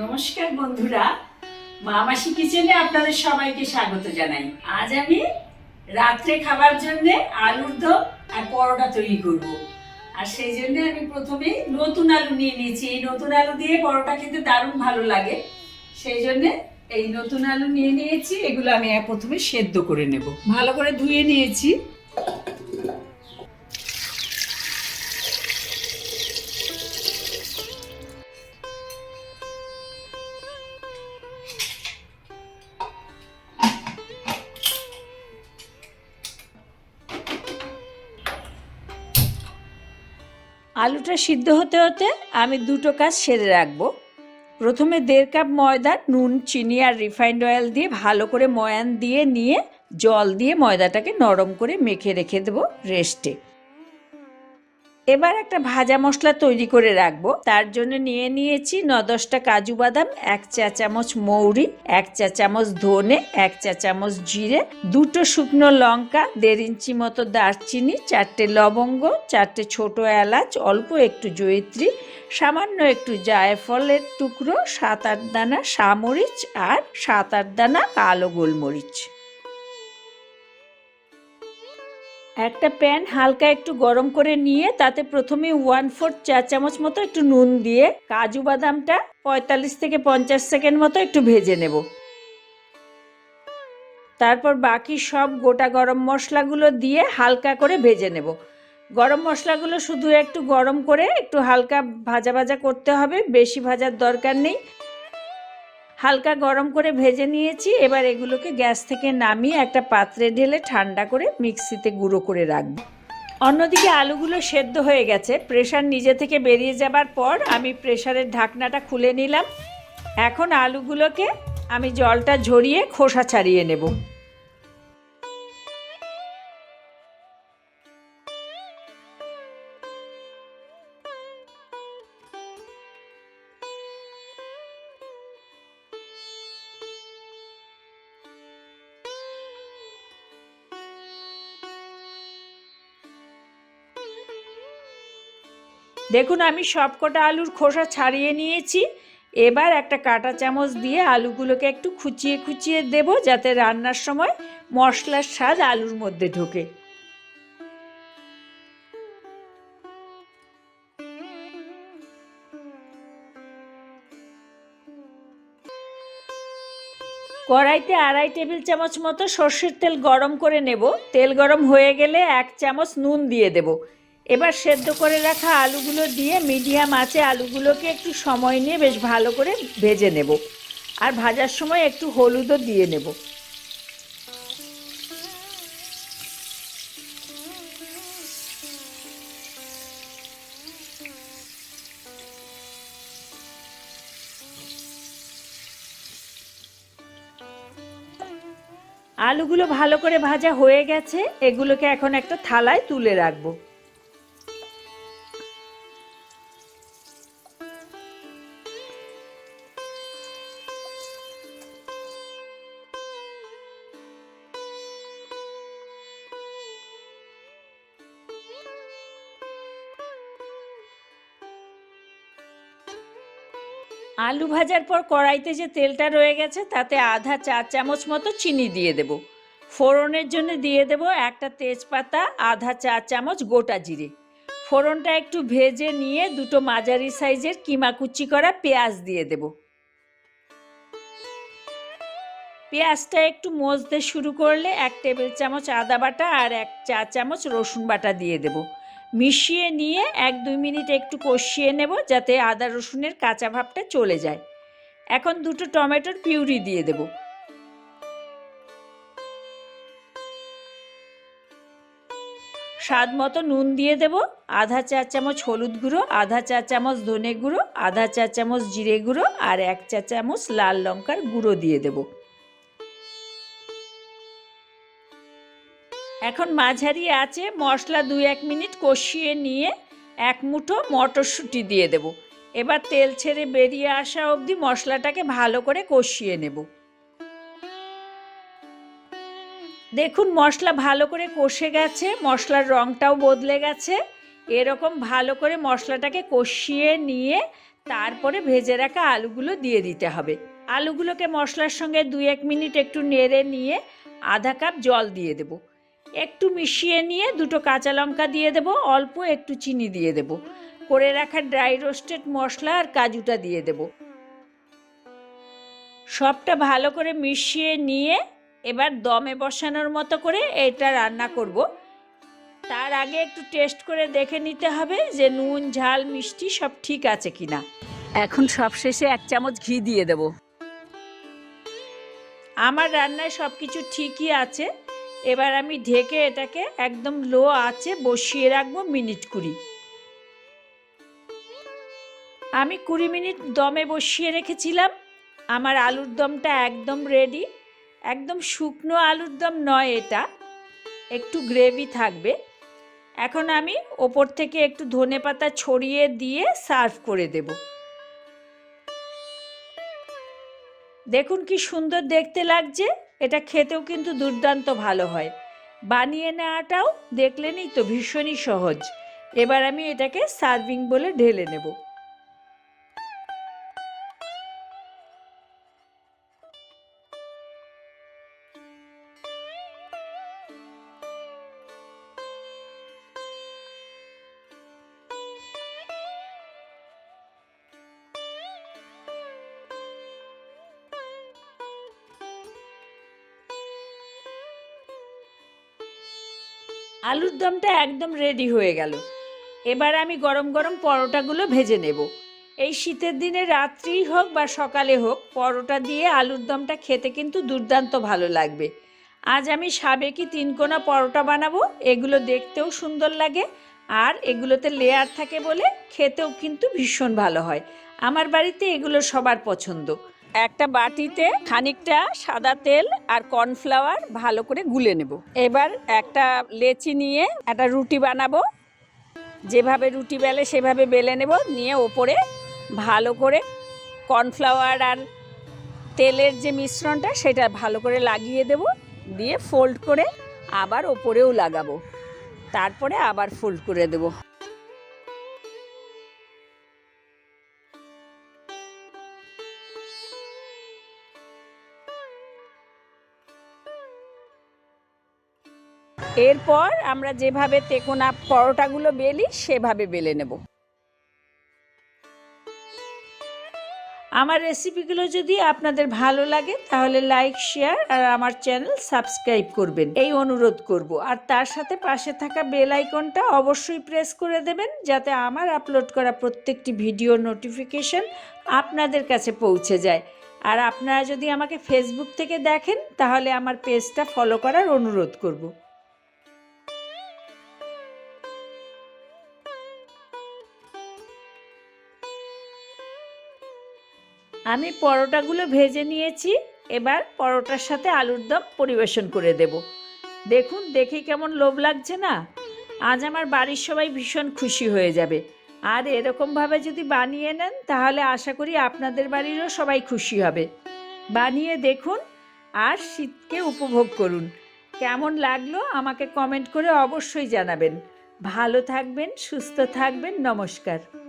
নমস্কার বন্ধুরা, মামাসি কিচেনে আপনাদের সবাইকে স্বাগত জানাই। আজ আমি রাত্রে খাবার জন্য আলুর দম আর পরোটা তৈরি করব। আর সেই জন্য আমি প্রথমে নতুন আলু নিয়ে নিয়েছি। এই নতুন আলু দিয়ে পরোটা খেতে দারুণ ভালো লাগে। সেই জন্য এই নতুন আলু নিয়ে নিয়েছি। এগুলো আমি প্রথমে সেদ্ধ করে নেব। ভালো করে ধুয়ে নিয়েছি। আলুটা সিদ্ধ হতে হতে আমি দুটো কাজ সেরে রাখব। প্রথমে দেড় কাপ ময়দা, নুন, চিনি আর রিফাইন্ড অয়েল দিয়ে ভালো করে ময়ান দিয়ে নিয়ে জল দিয়ে ময়দাটাকে নরম করে মেখে রেখে দেবো রেস্টে। এবার একটা ভাজা মশলা তৈরি করে রাখব। তার জন্য নিয়ে নিয়েছি ন দশটা কাজু বাদাম, এক চা চামচ মৌরি, এক চা চামচ ধনে, এক চা চামচ জিরে, দুটো শুকনো লঙ্কা, দেড় ইঞ্চি মতো দারচিনি, চারটে লবঙ্গ, চারটে ছোট এলাচ, অল্প একটু জয়িত্রী, সামান্য একটু জায়ফলের টুকরো, সাত আট দানা সামরিচ আর সাত আট দানা কালো গোলমরিচ। একটা প্যান হালকা একটু গরম করে নিয়ে তাতে প্রথমে ওয়ান ফোর্থ চা চামচ মতো একটু নুন দিয়ে কাজু বাদামটা পঁয়তাল্লিশ থেকে পঞ্চাশ সেকেন্ড মতো একটু ভেজে নেব। তারপর বাকি সব গোটা গরম মশলাগুলো দিয়ে হালকা করে ভেজে নেব। গরম মশলাগুলো শুধু একটু গরম করে একটু হালকা ভাজা ভাজা করতে হবে, বেশি ভাজার দরকার নেই। হালকা গরম করে ভেজে নিয়েছি। এবার এগুলোকে গ্যাস থেকে নামিয়ে একটা পাত্রে ঢেলে ঠান্ডা করে মিক্সিতে গুঁড়ো করে রাখব। অন্যদিকে আলুগুলো সেদ্ধ হয়ে গেছে। প্রেশার নিজে থেকে বেরিয়ে যাবার পর আমি প্রেশারের ঢাকনাটা খুলে নিলাম। এখন আলুগুলোকে আমি জলটা ঝরিয়ে খোসা ছাড়িয়ে নেব। দেখুন, আমি সবকটা আলুর খোসা ছাড়িয়ে নিয়েছি। এবার একটা কাঁটা চামচ দিয়ে আলুগুলোকে একটু খুচিয়ে খুচিয়ে দেব যাতে রান্নার সময় মশলার স্বাদ আলুর মধ্যে ঢোকে। কড়াইতে আড়াই টেবিল চামচ মতো সর্ষের তেল গরম করে নেব। তেল গরম হয়ে গেলে এক চামচ নুন দিয়ে দেব। এবার সেদ্ধ করে রাখা আলুগুলো দিয়ে মিডিয়াম আঁচে আলুগুলোকে একটু সময় নিয়ে বেশ ভালো করে ভেজে নেব। আর ভাজার সময় একটু হলুদও দিয়ে নেব। আলুগুলো ভালো করে ভাজা হয়ে গেছে। এগুলোকে এখন একটা থালায় তুলে রাখব। আলু ভাজার পর কড়াইতে যে তেলটা রয়ে গেছে, তাতে আধা চা চামচ মতো চিনি দিয়ে দেব। ফোড়নের জন্য দিয়ে দেব একটা তেজপাতা, আধা চা চামচ গোটা জিরে। ফোড়নটা একটু ভেজে নিয়ে দুটো মাঝারি সাইজের কিমা কুচি করা পেঁয়াজ দিয়ে দেব। পেঁয়াজটা একটু মজতে শুরু করলে এক টেবিল চামচ আদা বাটা আর এক চা চামচ রসুন বাটা দিয়ে দেবো। মিশিয়ে নিয়ে এক দুই মিনিট একটু কষিয়ে নেব যাতে আদা রসুনের কাঁচা ভাবটা চলে যায়। এখন দুটো টমেটোর পিউরি দিয়ে দেব। স্বাদ মতো নুন দিয়ে দেব, আধা চা চামচ হলুদ গুঁড়ো, আধা চা চামচ ধনে গুঁড়ো, আধা চা চামচ জিরে গুঁড়ো আর এক চা চামচ লাল লঙ্কার গুঁড়ো দিয়ে দেবো। এখন মাঝারি আছে, মশলা দুই এক মিনিট কষিয়ে নিয়ে এক মুঠো মটরশুঁটি দিয়ে দেব। এবার তেল ছেড়ে বেরিয়ে আসা অবধি মশলাটাকে ভালো করে কষিয়ে নেব। দেখুন, মশলা ভালো করে কষে গেছে, মশলার রঙটাও বদলে গেছে। এরকম ভালো করে মশলাটাকে কষিয়ে নিয়ে তারপরে ভেজে রাখা আলুগুলো দিয়ে দিতে হবে। আলুগুলোকে মশলার সঙ্গে দুই এক মিনিট একটু নেড়ে নিয়ে আধা কাপ জল দিয়ে দেব। একটু মিশিয়ে নিয়ে দুটো কাঁচা লঙ্কা দিয়ে দেব, অল্প একটু চিনি দিয়ে দেব। করে রাখা ড্রাই রোস্টেড মশলা আর কাজুটা দিয়ে দেব। সবটা ভালো করে মিশিয়ে নিয়ে এবার দমে বসানোর মতো করে এটা রান্না করব। তার আগে একটু টেস্ট করে দেখে নিতে হবে যে নুন, ঝাল, মিষ্টি সব ঠিক আছে কিনা। এখন সবশেষে এক চামচ ঘি দিয়ে দেব। আমার রান্নায় সব কিছু ঠিকই আছে। এবার আমি ঢেকে এটাকে একদম লো আছে বসিয়ে রাখব মিনিট কুড়ি। আমি কুড়ি মিনিট দমে বসিয়ে রেখেছিলাম। আমার আলুর দমটা একদম রেডি একদম শুকনো আলুর দম নয় এটা। একটু গ্রেভি থাকবে। এখন আমি ওপর থেকে একটু ধনে পাতা ছড়িয়ে দিয়ে সার্ভ করে দেব। দেখুন কি সুন্দর দেখতে লাগছে। এটা খেতেও কিন্তু দুর্দান্ত ভালো হয়। বানিয়ে নেওয়াটাও দেখলেনই তো ভীষণই সহজ। এবার আমি এটাকে সার্ভিং বলে ঢেলে নেব। আলুর দমটা একদম রেডি হয়ে গেল। এবার আমি গরম গরম পরোটাগুলো ভেজে নেব। এই শীতের দিনে রাত্রি হোক বা সকালে হোক, পরোটা দিয়ে আলুর দমটা খেতে কিন্তু দুর্দান্ত ভালো লাগবে। আজ আমি সাবেকি তিনকোনা পরোটা বানাবো, এগুলো দেখতেও সুন্দর লাগে আর এগুলোতে লেয়ার থাকে বলে খেতেও কিন্তু ভীষণ ভালো হয়। আমার বাড়িতে এগুলো সবার পছন্দ। একটা বাটিতে খানিকটা সাদা তেল আর কর্নফ্লাওয়ার ভালো করে গুলে নেব। এবার একটা লেচি নিয়ে একটা রুটি বানাবো। যেভাবে রুটি বেলে সেভাবে বেলে নেব। নিয়ে ওপরে ভালো করে কর্নফ্লাওয়ার আর তেলের যে মিশ্রণটা সেটা ভালো করে লাগিয়ে দেব। দিয়ে ফোল্ড করে আবার ওপরেও লাগাবো। তারপরে আবার ফোল্ড করে দেবো। এরপর আমরা যেভাবে তেকোনা পরোটাগুলো বেলি, সেভাবে বেলে নেব। আমার রেসিপিগুলো যদি আপনাদের ভালো লাগে, তাহলে লাইক, শেয়ার আর আমার চ্যানেল সাবস্ক্রাইব করবেন। এই অনুরোধ করব। আর তার সাথে পাশে থাকা বেল আইকনটা অবশ্যই প্রেস করে দেবেন, যাতে আমার আপলোড করা প্রত্যেকটি ভিডিও নোটিফিকেশন আপনাদের কাছে পৌঁছে যায়। আর আপনারা যদি আমাকে ফেসবুক থেকে দেখেন, তাহলে আমার পেজটা ফলো করার অনুরোধ করব। আমি পরোটাগুলো ভেজে নিয়েছি, এবার পরোটার সাথে আলুর দম পরিবেশন করে দেব। দেখুন, দেখে কেমন লোভ লাগছে না? আজ আমার বাড়ির সবাই ভীষণ খুশি হয়ে যাবে। আর এরকমভাবে যদি বানিয়ে নেন, তাহলে আশা করি আপনাদের বাড়িরও সবাই খুশি হবে। বানিয়ে দেখুন আর শীতকে উপভোগ করুন। কেমন লাগল আমাকে কমেন্ট করে অবশ্যই জানাবেন। ভালো থাকবেন, সুস্থ থাকবেন, নমস্কার।